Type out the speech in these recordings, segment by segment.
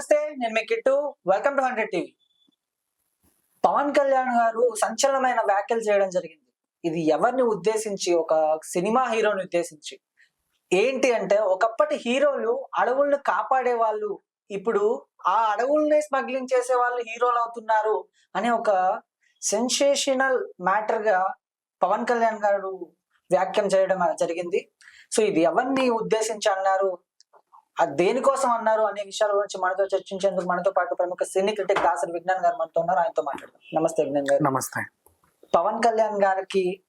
నమస్తే నేను మీ Kittu. Welcome to hundred TV Pawan Kalyan garu సంచలనమైన వ్యాఖ్యలు చేయడం జరిగింది. ఇది ఎవరిని ఉద్దేశించి? ఒక సినిమా హీరోని ఉద్దేశించి. ఏంటి అంటే ఒకప్పటి హీరోలు అడవులను కాపాడే వాళ్ళు. ఇప్పుడు ఆ అడవుల్ని స్మగ్లింగ్ చేసే వాళ్ళు హీరోలు అవుతున్నారు అనే ఒక సెన్సేషనల్ మ్యాటర్గా పవన్ కళ్యాణ్ గారు వ్యాఖ్యం చేయడం జరిగింది. సో ఇది ఎవరిని ఉద్దేశించి అన్నారు? అది దేనికోసం అన్నారు అనే విషయాల గురించి మనతో చర్చించేందుకు మనతో పాటు ప్రముఖ సినీ క్రిటిక్ దాసరి విజ్ఞాన్ గారు మనతో ఉన్నారు. ఆయనతో మాట్లాడదాం. నమస్తే విజ్ఞాన్ గారు. నమస్తే. పవన్ కళ్యాణ్ గారికి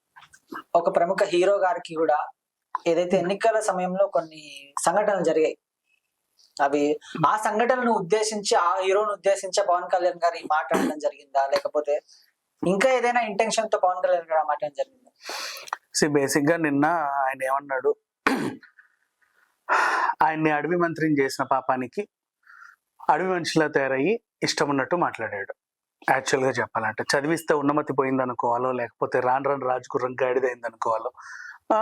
ఒక ప్రముఖ హీరో గారికి కూడా ఏదైతే ఎన్నికల సమయంలో కొన్ని సంఘటనలు జరిగాయి అవి ఆ సంఘటనను ఉద్దేశించి ఆ హీరోను ఉద్దేశించి పవన్ కళ్యాణ్ గారు మాట్లాడడం జరిగిందా? లేకపోతే ఇంకా ఏదైనా ఇంటెన్షన్తో పవన్ కళ్యాణ్ గారు ఆ మాట్లాడడం జరిగిందా? సి బేసిక్గా నిన్న ఆయన ఏమన్నాడు? ఆయన్ని అడవి మంత్రిని చేసిన పాపానికి అడవి మనిషిలా తయారయ్యి ఇష్టం ఉన్నట్టు మాట్లాడాడు. యాక్చువల్గా చెప్పాలంటే చదివిస్తే ఉన్నమతి పోయింది అనుకోవాలో లేకపోతే రాను రాను రాజుగుర్రం గాడిదైంది అనుకోవాలో ఆ,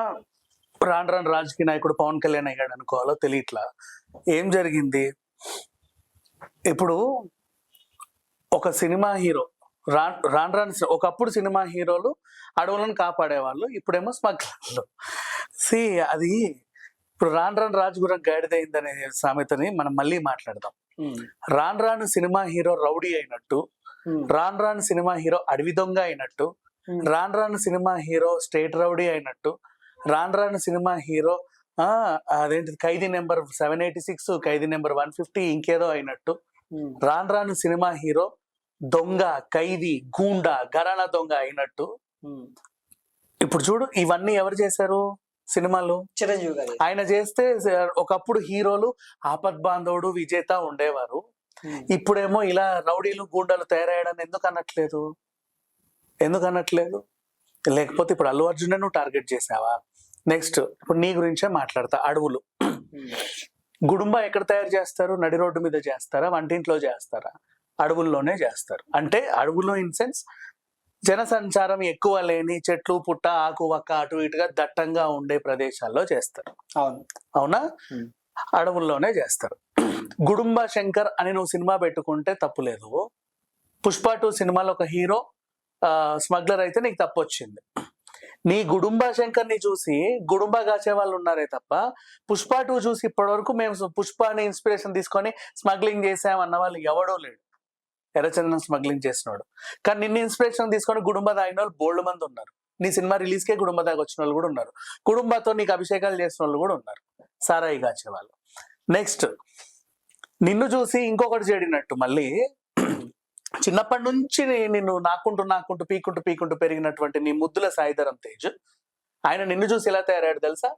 రాను రాను రాజకీయ నాయకుడు పవన్ కళ్యాణ్ అయ్యాడు అనుకోవాలో తెలియట్లా? ఏం జరిగింది? ఇప్పుడు ఒక సినిమా హీరో రాన్ రాను రాను ఒకప్పుడు సినిమా హీరోలు అడవులను కాపాడేవాళ్ళు ఇప్పుడేమో స్మగ్లర్లు. సి అది ఇప్పుడు రాను రాను రాజుగురం గాడిదైందనే సామెతని మనం మళ్ళీ మాట్లాడదాం. రాను రాను సినిమా హీరో రౌడీ అయినట్టు రాను రాను సినిమా హీరో అడవి దొంగ అయినట్టు రాను రాను సినిమా హీరో స్టేట్ రౌడీ అయినట్టు రాను రాను సినిమా హీరో ఆ అదేంటి ఖైదీ నెంబర్ సెవెన్ ఎయిటీ సిక్స్ ఖైదీ నెంబర్ వన్ ఫిఫ్టీ ఇంకేదో అయినట్టు రాను రాను సినిమా హీరో దొంగ ఖైదీ గూండా గరానా దొంగ అయినట్టు. ఇప్పుడు చూడు ఇవన్నీ ఎవరు చేశారు? సినిమాలు. చిరంజీవి గారు ఆయన చేస్తే ఒకప్పుడు హీరోలు ఆపద్ బాంధవుడు విజేత ఉండేవారు. ఇప్పుడేమో ఇలా రౌడీలు గూండాలు తయారయ్యడాన్ని ఎందుకు అనట్లేదు? ఎందుకు అనట్లేదు? లేకపోతే ఇప్పుడు అల్లు అర్జున్ నువ్వు టార్గెట్ చేసావా నెక్స్ట్ ఇప్పుడు నీ గురించే మాట్లాడతా అడవులు. గుడుంబ ఎక్కడ తయారు చేస్తారు? నడి రోడ్డు మీద చేస్తారా? వంటింట్లో చేస్తారా? అడవుల్లోనే చేస్తారు. అంటే అడవుల్లో ఇన్ సెన్స్ జనసంచారం ఎక్కువ లేని చెట్లు పుట్ట ఆకు వక్క అటు ఇటుగా దట్టంగా ఉండే ప్రదేశాల్లో చేస్తారు. అవును. అవునా. అడవుల్లోనే చేస్తారు. గుడుంబ శంకర్ అని నువ్వు సినిమా పెట్టుకుంటే తప్పు లేదు. పుష్ప టూ సినిమాలో ఒక హీరో స్మగ్లర్ అయితే నీకు తప్పు వచ్చింది నీ గుడుంబ శంకర్ని చూసి గుడుంబ కాసే వాళ్ళు ఉన్నారే తప్ప పుష్ప టూ చూసి ఇప్పటివరకు మేము పుష్పని ఇన్స్పిరేషన్ తీసుకొని స్మగ్లింగ్ చేసాం అన్న వాళ్ళు ఎవడో లేడు. ఎర్రచందనం స్మగ్లింగ్ చేసినాడు. కానీ నిన్ను ఇన్స్పిరేషన్ తీసుకొని గుడుంబ తాగిన వాళ్ళు బోల్డ్ మంది ఉన్నారు. నీ సినిమా రిలీజ్కే కుటుంబ గుడుంబ దాకా వచ్చిన వాళ్ళు కూడా ఉన్నారు. కుటుంబంతో నీకు అభిషేకాలు చేసిన వాళ్ళు కూడా ఉన్నారు. సారాయి కాచే వాళ్ళు. నెక్స్ట్ నిన్ను చూసి ఇంకొకటి చేడినట్టు మళ్ళీ చిన్నప్పటి నుంచి నిన్ను నాకుంటూ నాకుంటూ పీకుంటూ పీకుంటూ పెరిగినటువంటి నీ ముద్దుల సాయిధరం తేజ్. ఆయన నిన్ను చూసి ఎలా తయారయ్యాడు తెలుసా?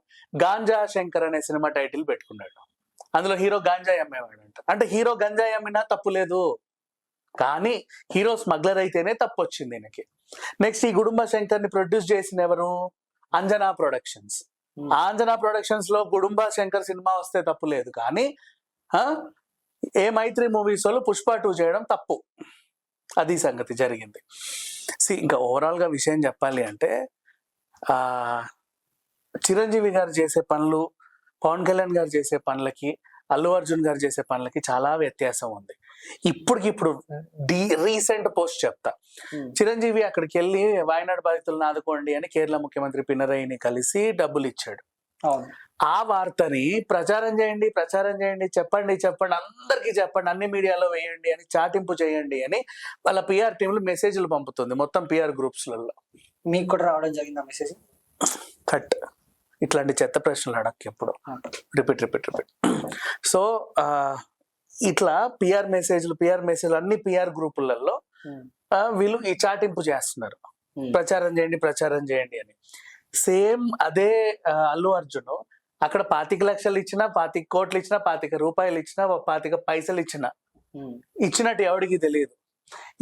గాంజా శంకర్ అనే సినిమా టైటిల్ పెట్టుకున్నాడు. అందులో హీరో గాంజాయి అమ్మేవాడు అంట అంటే హీరో గంజాయి అమ్మినా తప్పు లేదు. కానీ హీరో స్మగ్లర్ అయితేనే తప్పు వచ్చింది ఈయనకి. నెక్స్ట్ ఈ గుడుంబ శంకర్ని ప్రొడ్యూస్ చేసిన ఎవరు? అంజనా ప్రొడక్షన్స్. ఆంజనా ప్రొడక్షన్స్లో గుడుంబ శంకర్ సినిమా వస్తే తప్పు లేదు కానీ ఏ మైత్రి మూవీస్ వాళ్ళు పుష్ప టూ చేయడం తప్పు. అది సంగతి జరిగింది. See, ఇంకా ఓవరాల్గా విషయం చెప్పాలి అంటే ఆ చిరంజీవి గారు చేసే పనులు పవన్ కళ్యాణ్ గారు చేసే పనులకి అల్లు అర్జున్ గారు చేసే పనులకి చాలా వ్యత్యాసం ఉంది. ఇప్పటికిప్పుడు డి రీసెంట్ పోస్ట్ చెప్తా. చిరంజీవి అక్కడికి వెళ్ళి వాయనాడు బాధితులను ఆదుకోండి అని కేరళ ముఖ్యమంత్రి పినరయిని కలిసి డబ్బులు ఇచ్చాడు ఆ వార్తని ప్రచారం చేయండి ప్రచారం చేయండి చెప్పండి చెప్పండి అందరికీ చెప్పండి అన్ని మీడియాలో వేయండి అని చాటింపు చేయండి అని వాళ్ళ పిఆర్ టీంలు మెసేజ్లు పంపుతుంది మొత్తం పిఆర్ గ్రూప్స్లలో. మీకు కూడా రావడం జరిగిందా మెసేజ్? కట్. ఇట్లాంటి చెత్త ప్రశ్నలు అడక్కి ఎప్పుడు. Repeat repeat repeat. సో ఆ, ఇట్లా పిఆర్ మెసేజ్లు పిఆర్ మెసేజ్లు అన్ని పిఆర్ గ్రూపులలో ఆ, వీళ్ళు ఈ చాటింపు చేస్తున్నారు. ప్రచారం చేయండి ప్రచారం చేయండి అని. సేమ్ అదే అల్లు అర్జున్ అక్కడ పాతిక లక్షలు ఇచ్చినా పాతిక కోట్లు ఇచ్చినా పాతిక రూపాయలు ఇచ్చినా పాతిక పైసలు ఇచ్చినా ఇచ్చినట్టు ఎవడికి తెలియదు.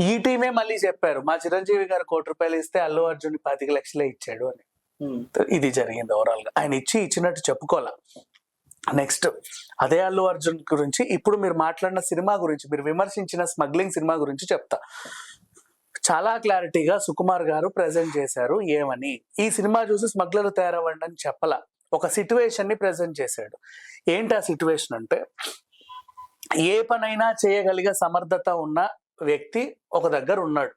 ఈ టీమే మళ్ళీ చెప్పారు మా చిరంజీవి గారు కోటి రూపాయలు ఇస్తే అల్లు అర్జున్ పాతిక లక్షలే ఇచ్చాడు అని. ఇది జరిగింది ఓవరాల్గా. ఆయన ఇచ్చి ఇచ్చినట్టు చెప్పుకోవాలా. నెక్స్ట్ అదే అల్లు అర్జున్ గురించి ఇప్పుడు మీరు మాట్లాడిన సినిమా గురించి మీరు విమర్శించిన స్మగ్లింగ్ సినిమా గురించి చెప్తా. చాలా క్లారిటీగా సుకుమార్ గారు ప్రజెంట్ చేశారు ఏమని. ఈ సినిమా చూసి స్మగ్లర్ తయారవ్వండి అని చెప్పలా. ఒక సిట్యువేషన్ని ప్రజెంట్ చేశాడు. ఏంటి ఆ సిట్యువేషన్ అంటే ఏ పనైనా చేయగలిగే సమర్థత ఉన్న వ్యక్తి ఒక దగ్గర ఉన్నాడు.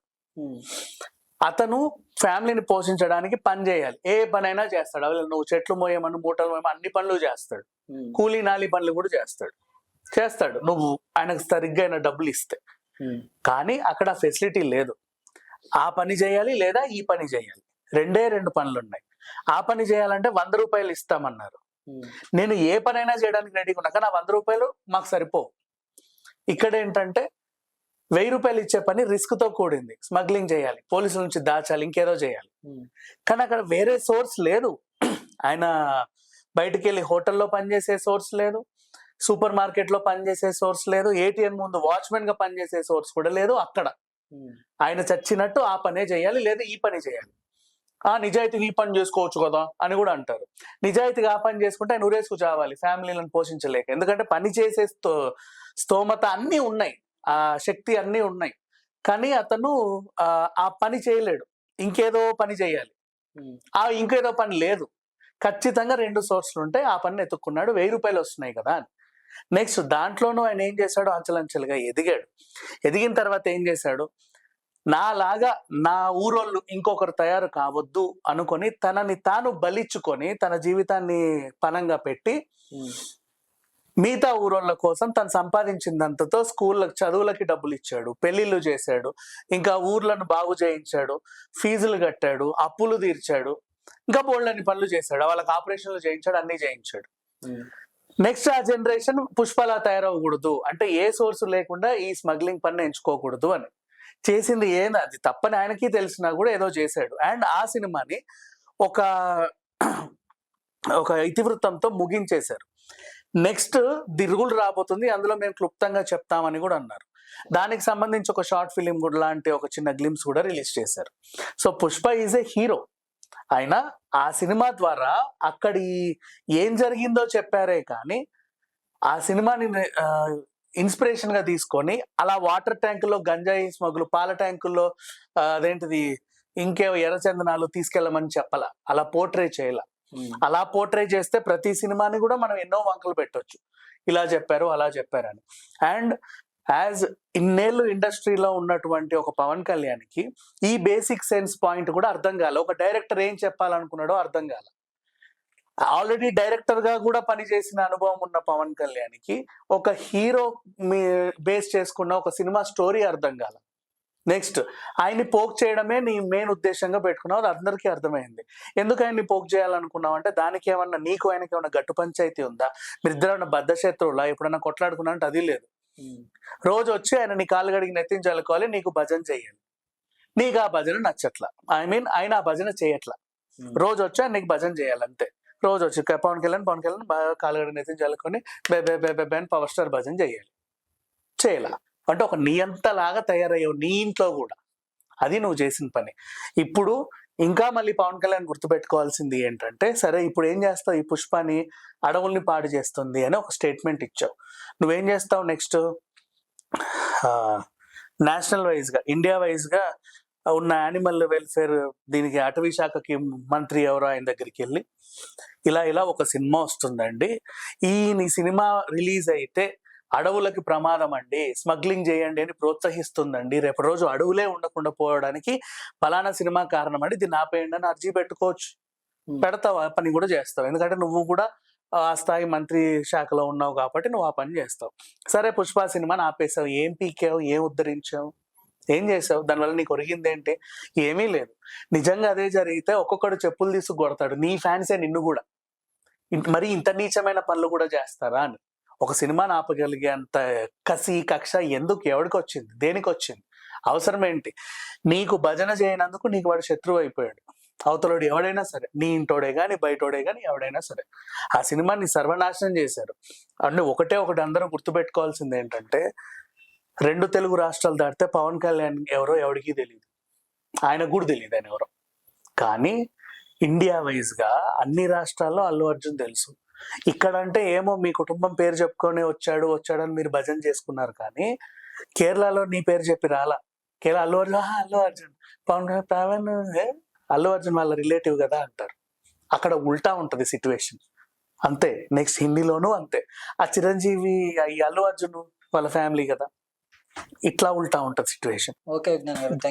అతను ఫ్యామిలీని పోషించడానికి పని చేయాలి. ఏ పనైనా చేస్తాడు. అవి నువ్వు చెట్లు మోయమని మూటలు మోయమని అన్ని పనులు చేస్తాడు. కూలీ నాలి పనులు కూడా చేస్తాడు. చేస్తాడు. నువ్వు ఆయనకు సరిగ్గా అయిన డబ్బులు ఇస్తే. కానీ అక్కడ ఫెసిలిటీ లేదు. ఆ పని చేయాలి లేదా ఈ పని చేయాలి? రెండే రెండు పనులు ఉన్నాయి ఆ పని చేయాలంటే వంద రూపాయలు ఇస్తామన్నారు. నేను ఏ పనైనా చేయడానికి రెడీగా ఉన్నా కానీ ఆ వంద రూపాయలు మాకు సరిపోవు. ఇక్కడ ఏంటంటే వెయ్యి రూపాయలు ఇచ్చే పని రిస్క్తో కూడింది. స్మగ్లింగ్ చేయాలి పోలీసుల నుంచి దాచాలి ఇంకేదో చేయాలి. కానీ అక్కడ వేరే సోర్స్ లేదు. ఆయన బయటికి వెళ్ళి హోటల్లో పనిచేసే సోర్స్ లేదు. సూపర్ మార్కెట్లో పనిచేసే సోర్స్ లేదు. ఏటీఎం ముందు వాచ్మెన్గా పనిచేసే సోర్స్ కూడా లేదు అక్కడ. ఆయన చచ్చినట్టు ఆ పనే చేయాలి లేదా ఈ పని చేయాలి. ఆ నిజాయితీగా ఈ పని చేసుకోవచ్చు కదా అని కూడా అంటారు. నిజాయితీగా ఆ పని చేసుకుంటే ఆయన ఉరేసుకు చావాలి ఫ్యామిలీలను పోషించలేక. ఎందుకంటే పని చేసే స్తోమత అన్నీ ఉన్నాయి. ఆ శక్తి అన్నీ ఉన్నాయి. కానీ అతను ఆ, ఆ పని చేయలేడు. ఇంకేదో పని చేయాలి. ఆ ఇంకేదో పని లేదు. ఖచ్చితంగా రెండు సోర్స్లు ఉంటాయి ఆ పని ఎత్తుక్కున్నాడు. వెయ్యి రూపాయలు వస్తున్నాయి కదా అని. నెక్స్ట్ దాంట్లోనూ ఆయన ఏం చేశాడు? అంచెలంచెలుగా ఎదిగాడు. ఎదిగిన తర్వాత ఏం చేశాడు? నాలాగా నా ఊరోళ్ళు ఇంకొకరు తయారు కావద్దు అనుకొని తనని తాను బలిచ్చుకొని తన జీవితాన్ని పనంగా పెట్టి మిగతా ఊరోళ్ళ కోసం తను సంపాదించిందంతతో స్కూళ్ళకి చదువులకి డబ్బులు ఇచ్చాడు పెళ్ళిళ్ళు చేశాడు. ఇంకా ఊర్లను బాగు చేయించాడు. ఫీజులు కట్టాడు. అప్పులు తీర్చాడు. ఇంకా బోల్డని పనులు చేశాడు. వాళ్ళకి ఆపరేషన్లు చేయించాడు అన్ని చేయించాడు. నెక్స్ట్ ఆ జనరేషన్ పుష్పలా తయారవ్వకూడదు. అంటే ఏ సోర్స్ లేకుండా ఈ స్మగ్లింగ్ పని ఎంచుకోకూడదు అని. చేసింది ఏంది అది తప్పని ఆయనకి తెలిసినా కూడా ఏదో చేశాడు. అండ్ ఆ సినిమాని ఒక ఒక ఇతివృత్తంతో ముగించేశారు. నెక్స్ట్ దిరుగులు రాబోతుంది. అందులో మేము క్లుప్తంగా చెప్తామని కూడా అన్నారు. దానికి సంబంధించి ఒక షార్ట్ ఫిలిం కూడా లాంటి ఒక చిన్న గ్లిమ్స్ కూడా రిలీజ్ చేశారు. So Pushpa is a hero. ఆయన ఆ సినిమా ద్వారా అక్కడి ఏం జరిగిందో చెప్పారే కానీ ఆ సినిమాని ఇన్స్పిరేషన్గా తీసుకొని అలా వాటర్ ట్యాంకుల్లో గంజాయి స్మగ్లు పాల ట్యాంకుల్లో అదేంటిది ఇంకేవో ఎర్రచందనాలు తీసుకెళ్ళమని చెప్పాల. అలా పోర్ట్రే చేయాల. అలా పోర్ట్రే చేస్తే ప్రతి సినిమాని కూడా మనం ఎన్నో వంకలు పెట్టొచ్చు. ఇలా చెప్పారు అలా చెప్పారని. అండ్ యాజ్ ఇన్నేళ్ళు ఇండస్ట్రీలో ఉన్నటువంటి ఒక పవన్ కళ్యాణ్కి ఈ బేసిక్ సెన్స్ పాయింట్ కూడా అర్థం కాలే. ఒక డైరెక్టర్ ఏం చెప్పాలనుకున్నాడో అర్థం కాల. ఆల్రెడీ డైరెక్టర్గా కూడా పనిచేసిన అనుభవం ఉన్న పవన్ కళ్యాణ్కి ఒక హీరో బేస్ చేసుకున్న ఒక సినిమా స్టోరీ అర్థం కాల. నెక్స్ట్ ఆయన్ని పోక్ చేయడమే నీ మెయిన్ ఉద్దేశంగా పెట్టుకున్నావు అది అందరికీ అర్థమైంది ఎందుకు ఆయన్ని పోక్ చేయాలనుకున్నావు అంటే దానికి ఏమన్నా నీకు ఆయనకి ఏమన్నా గట్టు పంచాయతీ ఉందా మీరిద్దరు ఏమన్నా బద్ధ శత్రువులా ఎప్పుడన్నా కొట్లాడుకున్నా అంటే అది లేదు రోజు వచ్చి ఆయన నీ కాళ్ళు గడిగి నెత్తించాలనుకోవాలి నీకు భజన చేయాలి నీకు ఆ భజన నచ్చట్లా ఐ మీన్ ఆయన ఆ భజన చేయట్లా రోజు వచ్చి ఆయన నీకు భజన చేయాలి అంతే రోజు వచ్చి పవన్ కళ్యాణ్ పవన్ కళ్యాణ్ బాగా కాళ్ళు గడిగి బే బే బే బే బే అని పవర్ స్టార్ భజన చేయాలి చేయాల అంటే ఒక నియంతలాగా తయారయ్యావు నీ ఇంట్లో కూడా. అది నువ్వు చేసిన పని. ఇప్పుడు ఇంకా మళ్ళీ పవన్ కళ్యాణ్ గుర్తుపెట్టుకోవాల్సింది ఏంటంటే సరే ఇప్పుడు ఏం చేస్తావు? ఈ పుష్పాని అడవుల్ని పాడు చేస్తుంది అని ఒక స్టేట్మెంట్ ఇచ్చావు. నువ్వేం చేస్తావు నెక్స్ట్? నేషనల్ వైజ్గా ఇండియా వైజ్గా ఉన్న యానిమల్ వెల్ఫేర్ దీనికి అటవీ శాఖకి మంత్రి ఎవరో ఆయన దగ్గరికి వెళ్ళి ఇలా ఇలా ఒక సినిమా వస్తుందండి. ఈ సినిమా రిలీజ్ అయితే అడవులకి ప్రమాదం అండి స్మగ్లింగ్ చేయండి అని ప్రోత్సహిస్తుందండి. రేపు రోజు అడవులే ఉండకుండా పోవడానికి ఫలానా సినిమా కారణం అండి దీన్ని ఆపేయండి అని అర్జీ పెట్టుకోవచ్చు. పెడతావు ఆ పని కూడా చేస్తావు. ఎందుకంటే నువ్వు కూడా ఆ స్థాయి మంత్రి శాఖలో ఉన్నావు కాబట్టి నువ్వు ఆ పని చేస్తావు. సరే పుష్ప సినిమాని ఆపేసావు. ఏం పీకావు? ఏం ఉద్ధరించావు? ఏం చేసావు? దానివల్ల నీకు ఒరిగింది ఏంటి ఏమీ లేదు. నిజంగా అదే జరిగితే ఒక్కొక్కడు చెప్పులు తీసుకు కొడతాడు. నీ ఫ్యాన్సే నిన్ను కూడా. మరి ఇంత నీచమైన పనులు కూడా చేస్తారా అని. ఒక సినిమాని ఆపగలిగేంత కసి కక్ష ఎందుకు? ఎవరికి వచ్చింది దేనికి వచ్చింది అవసరం ఏంటి నీకు భజన చేయనందుకు నీకు వాడు శత్రువు అయిపోయాడు. అవతలోడు ఎవడైనా సరే నీ ఇంటోడే కానీ బయటోడే కానీ ఎవడైనా సరే. ఆ సినిమాని సర్వనాశనం చేశారు. అంటే ఒకటే ఒకటి అందరం గుర్తుపెట్టుకోవాల్సింది ఏంటంటే రెండు తెలుగు రాష్ట్రాలు దాటితే పవన్ కళ్యాణ్ ఎవరో ఎవడికి తెలియదు ఆయన కూడా తెలియదు ఆయన ఎవరో. కానీ ఇండియా వైజ్గా అన్ని రాష్ట్రాల్లో అల్లు అర్జున్ తెలుసు. ఇక్కడ అంటే ఏమో మీ కుటుంబం పేరు చెప్పుకొని వచ్చాడు వచ్చాడని మీరు భజన చేసుకున్నారు కానీ కేరళలో నీ పేరు చెప్పి రాలా. కేరళ అల్లు అర్జున్ అల్లు అర్జున్. పవన్ కళ్యాణ్, పవన్ అల్లు అర్జున్ వాళ్ళ రిలేటివ్ కదా అంటారు. అక్కడ ఉల్టా ఉంటది సిచ్యువేషన్ అంతే నెక్స్ట్ హిందీలోనూ అంతే. ఆ చిరంజీవి ఈ అల్లు అర్జున్ వాళ్ళ ఫ్యామిలీ కదా. ఇట్లా ఉల్టా ఉంటుంది సిచ్యువేషన్ ఓకే థ్యాంక్